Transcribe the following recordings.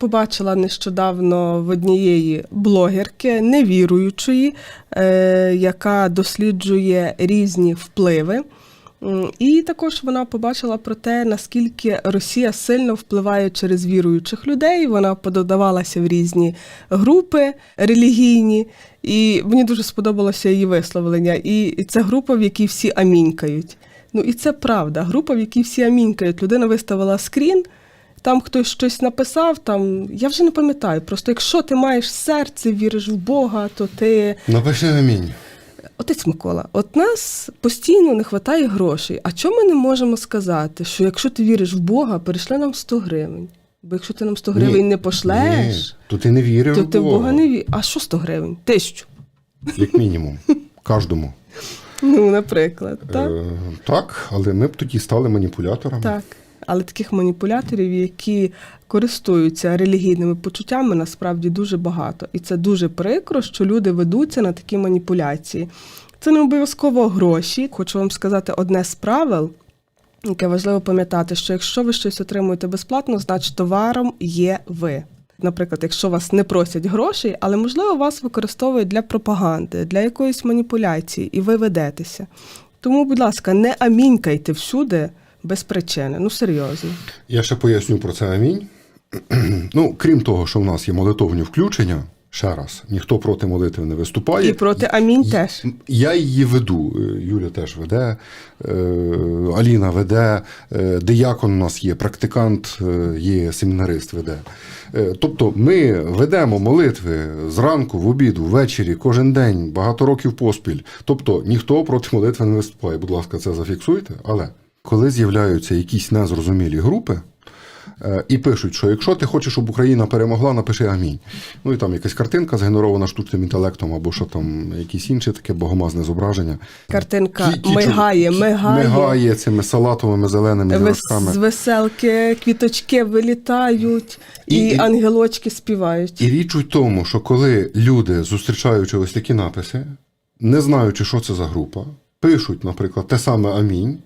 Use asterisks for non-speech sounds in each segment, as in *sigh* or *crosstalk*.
побачила нещодавно в однієї блогерки невіруючої, е, яка досліджує різні впливи. І також вона побачила про те, наскільки Росія сильно впливає через віруючих людей. Вона пододавалася в різні групи релігійні, і мені дуже сподобалося її висловлення. І це група, в якій всі амінькають. Ну і це правда. Група, в якій всі амінькають. Людина виставила скрін. Там хтось щось написав, там я вже не пам'ятаю. Просто якщо ти маєш серце, віриш в Бога, то ти Напиши амінь. Отець Микола, от нас постійно не вистачає грошей. А чому ми не можемо сказати, що якщо ти віриш в Бога, перейшли нам 100 гривень? Бо якщо ти нам 100 гривень не пошлеш, Ні, то ти не вірив то в ти в Бога. Не віриш. А що 100 гривень? Тисячу. Як мінімум. *laughs* Кожному. Ну, наприклад, так? Е, так, але ми б тоді стали маніпуляторами. Так. Але таких маніпуляторів, які користуються релігійними почуттями, насправді дуже багато. І це дуже прикро, що люди ведуться на такі маніпуляції. Це не обов'язково гроші. Хочу вам сказати одне з правил, яке важливо пам'ятати, що якщо ви щось отримуєте безплатно, значить товаром є ви. Наприклад, якщо вас не просять грошей, але можливо вас використовують для пропаганди, для якоїсь маніпуляції, і ви ведетеся. Тому, будь ласка, не амінькайте всюди без причини. Ну серйозно. Я ще поясню про це амінь. *clears throat* ну, крім того, що в нас є молитовні включення, ще раз, ніхто проти молитви не виступає. І проти амінь теж. Я її веду. Е, Юля теж веде, е, Аліна веде, е, диякон у нас є, практикант є, семінарист веде. Тобто ми ведемо молитви зранку, в обіду, ввечері, кожен день, багато років поспіль. Тобто ніхто проти молитви не виступає. Будь ласка, це зафіксуйте. Але коли з'являються якісь незрозумілі групи, Е, І пишуть, що якщо ти хочеш, щоб Україна перемогла, напиши амінь. Ну і там якась картинка згенерована штучним інтелектом, або що там, якісь інші таке богомазне зображення. Картинка Ті- ті мигає, мигає. мигає цими салатовими зеленими зірочками. З веселки квіточки вилітають, і, І- і- ангелочки співають. І річ у тому, що коли люди, зустрічаючи ось такі написи, не знаючи, що це за група, пишуть, наприклад, те саме амінь,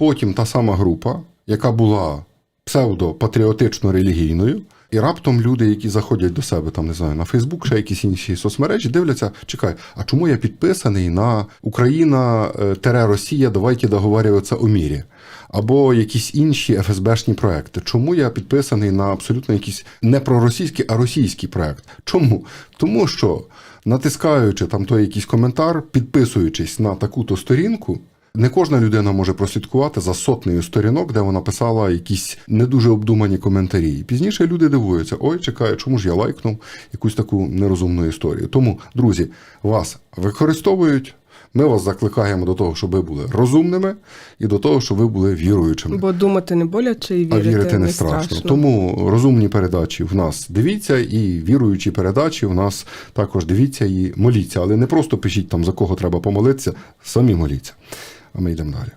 потім та сама група, яка була псевдо-патріотично-релігійною, і раптом люди, які заходять до себе, там не знаю, на Фейсбук, ще якісь інші соцмережі, дивляться, чекай, а чому я підписаний на Україна тере Росія, давайте договарюватися о мірі. Або якісь інші ФСБшні проекти. Чому я підписаний на абсолютно якийсь не проросійський, а російський проект? Чому? Тому що натискаючи там той якийсь коментар, підписуючись на таку-то сторінку, не кожна людина може прослідкувати за сотнею сторінок, де вона писала якісь не дуже обдумані коментарі. І пізніше люди дивуються: ой, чекай, чому ж я лайкнув якусь таку нерозумну історію. Тому, друзі, вас використовують. Ми вас закликаємо до того, щоб ви були розумними, і до того, щоб ви були віруючими. Бо думати не боляче і А вірити, вірити не страшно. Тому розумні передачі в нас дивіться, і віруючі передачі в нас також дивіться і моліться. Але не просто пишіть там за кого треба помолитися, самі моліться. А ми йдемо далі.